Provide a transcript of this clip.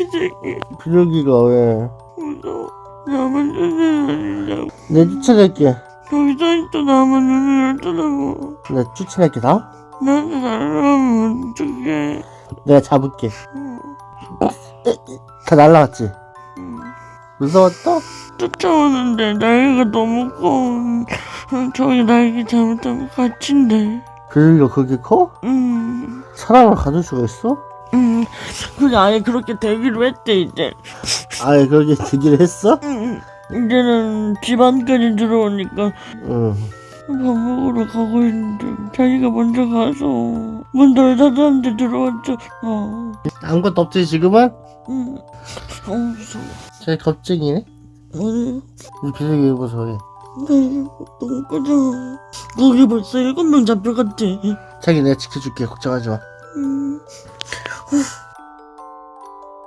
비둘기 비둘기가 왜? 무서워 나만 눈을 열리려고 내 쫓아낼게. 거기 서있던 나만 눈을 열더라고 내 쫓아낼게 다. 나한테 날아가면 어떡해 내가 잡을게. 응, 다 날라갔지. 응. 무서웠어? 쫓아오는데 날개가 너무 커 저기 날개 잘못하면 갇힌대 비둘기가 그렇게 커? 응, 사람을 가둘 수가 있어? 응. 그게 아예 그렇게 되기로 했대 이제 아예 그렇게 되기를 했어? 응. 이제는 집 안까지 들어오니까 응. 밥 먹으러 가고 있는데 자기가 먼저 가서 문덜 닫았는데 들어왔죠 어. 아무것도 없지 지금은? 응. 어 무서워 제 겁쟁이네. 아니 이 비둘기 왜 무서워해? 너무 꺼져 거기 벌써 일곱 명 잡혀갔지 자기 내가 지켜줄게 걱정하지 마. Ugh.